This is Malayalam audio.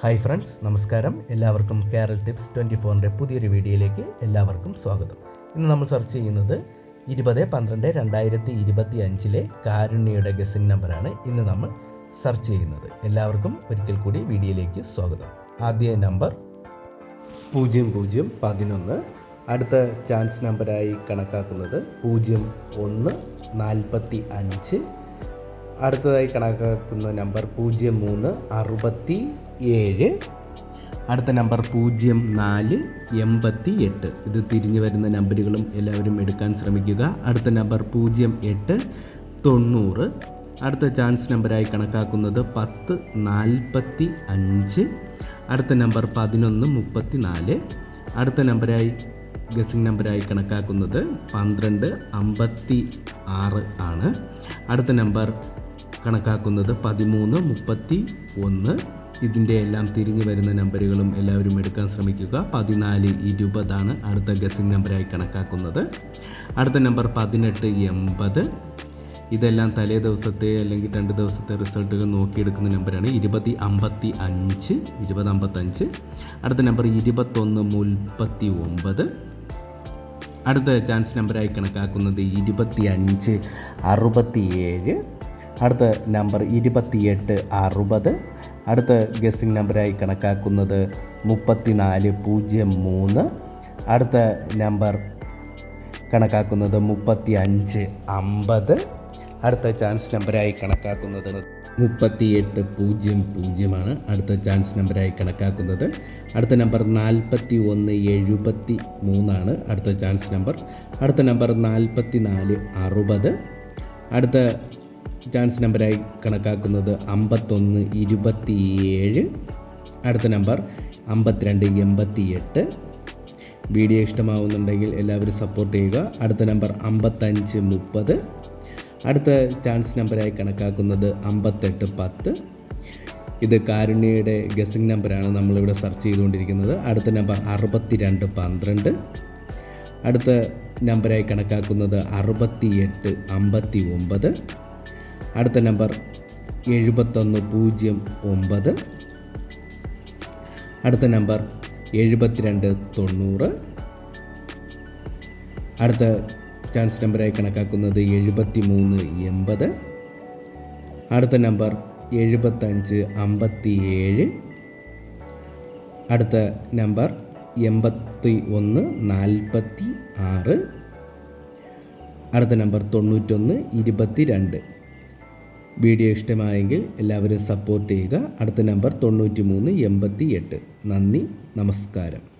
ഹായ് ഫ്രണ്ട്സ് നമസ്കാരം. എല്ലാവർക്കും കേരൾ ടിപ്സ് ട്വന്റി ഫോറിന്റെ പുതിയൊരു വീഡിയോയിലേക്ക് എല്ലാവർക്കും സ്വാഗതം. ഇന്ന് നമ്മൾ സെർച്ച് ചെയ്യുന്നത് ഇരുപത് പന്ത്രണ്ട് രണ്ടായിരത്തി ഇരുപത്തി അഞ്ചിലെ കാരുണ്യയുടെ ഗസിംഗ് നമ്പറാണ് ഇന്ന് നമ്മൾ സെർച്ച് ചെയ്യുന്നത്. എല്ലാവർക്കും ഒരിക്കൽ കൂടി വീഡിയോയിലേക്ക് സ്വാഗതം. ആദ്യ നമ്പർ പൂജ്യം പൂജ്യം പതിനൊന്ന്. അടുത്ത ചാൻസ് നമ്പറായി കണക്കാക്കുന്നത് പൂജ്യം ഒന്ന് നാൽപ്പത്തി അഞ്ച് അടുത്തതായി കണക്കാക്കുന്ന നമ്പർ പൂജ്യം മൂന്ന് അറുപത്തി ഏഴ്. അടുത്ത നമ്പർ പൂജ്യം നാല് എൺപത്തി എട്ട് ഇത് തിരിഞ്ഞു വരുന്ന നമ്പറുകളും എല്ലാവരും എടുക്കാൻ ശ്രമിക്കുക. അടുത്ത നമ്പർ പൂജ്യം എട്ട് തൊണ്ണൂറ്. അടുത്ത ചാൻസ് നമ്പറായി കണക്കാക്കുന്നത് പത്ത് നാൽപ്പത്തി അഞ്ച് അടുത്ത നമ്പർ പതിനൊന്ന് മുപ്പത്തി നാല് അടുത്ത നമ്പറായി ഗസിംഗ് നമ്പറായി കണക്കാക്കുന്നത് പന്ത്രണ്ട് അമ്പത്തി ആറ് ആണ്. അടുത്ത നമ്പർ കണക്കാക്കുന്നത് പതിമൂന്ന് മുപ്പത്തി ഒന്ന് ഇതിന്റെ എല്ലാം തിരിഞ്ഞു വരുന്ന നമ്പറുകളും എല്ലാവരും എടുക്കാൻ ശ്രമിക്കുക. പതിനാല് ഇരുപതാണ് അടുത്ത ഗസിംഗ് നമ്പറായി കണക്കാക്കുന്നത്. അടുത്ത നമ്പർ പതിനെട്ട് എൺപത്. ഇതെല്ലാം തലേ ദിവസത്തെ അല്ലെങ്കിൽ രണ്ട് ദിവസത്തെ റിസൾട്ടുകൾ നോക്കിയെടുക്കുന്ന നമ്പറാണ് ഇരുപത്തി അമ്പത്തി അഞ്ച് ഇരുപത് അമ്പത്തഞ്ച്. അടുത്ത നമ്പർ ഇരുപത്തൊന്ന് മുപ്പത്തി ഒമ്പത്. അടുത്ത ചാൻസ് നമ്പറായി കണക്കാക്കുന്നത് ഇരുപത്തി അഞ്ച് അറുപത്തി ഏഴ്. അടുത്ത നമ്പർ ഇരുപത്തിയെട്ട് അറുപത്. അടുത്ത ഗസ്സിംഗ് നമ്പറായി കണക്കാക്കുന്നത് മുപ്പത്തിനാല് പൂജ്യം മൂന്ന്. അടുത്ത നമ്പർ കണക്കാക്കുന്നത് മുപ്പത്തി അഞ്ച് അമ്പത്. അടുത്ത ചാൻസ് നമ്പറായി കണക്കാക്കുന്നത് മുപ്പത്തിയെട്ട് പൂജ്യം പൂജ്യമാണ്. അടുത്ത ചാൻസ് നമ്പറായി കണക്കാക്കുന്നത് അടുത്ത നമ്പർ നാൽപ്പത്തി ഒന്ന് എഴുപത്തി മൂന്നാണ് അടുത്ത ചാൻസ് നമ്പർ അടുത്ത നമ്പർ നാൽപ്പത്തി നാല് അറുപത്. അടുത്ത ചാൻസ് നമ്പറായി കണക്കാക്കുന്നത് അമ്പത്തൊന്ന് ഇരുപത്തിയേഴ്. അടുത്ത നമ്പർ അമ്പത്തിരണ്ട് എൺപത്തി എട്ട് വീഡിയോ ഇഷ്ടമാവുന്നുണ്ടെങ്കിൽ എല്ലാവരും സപ്പോർട്ട് ചെയ്യുക. അടുത്ത നമ്പർ അമ്പത്തഞ്ച് മുപ്പത്. അടുത്ത ചാൻസ് നമ്പറായി കണക്കാക്കുന്നത് അമ്പത്തെട്ട് പത്ത്. ഇത് കാരുണ്യയുടെ ഗസിംഗ് നമ്പറാണ് നമ്മളിവിടെ സെർച്ച് ചെയ്തുകൊണ്ടിരിക്കുന്നത്. അടുത്ത നമ്പർ അറുപത്തിരണ്ട് പന്ത്രണ്ട്. അടുത്ത നമ്പറായി കണക്കാക്കുന്നത് അറുപത്തിയെട്ട് അമ്പത്തി ഒമ്പത് അടുത്ത നമ്പർ എഴുപത്തൊന്ന് പൂജ്യം ഒമ്പത്. അടുത്ത നമ്പർ എഴുപത്തിരണ്ട് തൊണ്ണൂറ്. അടുത്ത ചാൻസ് നമ്പറായി കണക്കാക്കുന്നത് എഴുപത്തി മൂന്ന് എൺപത്. അടുത്ത നമ്പർ എഴുപത്തഞ്ച് അമ്പത്തി ഏഴ് അടുത്ത നമ്പർ എൺപത്തി ഒന്ന് നാൽപ്പത്തി ആറ് അടുത്ത നമ്പർ തൊണ്ണൂറ്റൊന്ന് ഇരുപത്തി രണ്ട് വീഡിയോ ഇഷ്ടമായെങ്കിൽ എല്ലാവരും സപ്പോർട്ട് ചെയ്യുക. അടുത്ത നമ്പർ തൊണ്ണൂറ്റി മൂന്ന് എൺപത്തി എട്ട് നന്ദി നമസ്കാരം.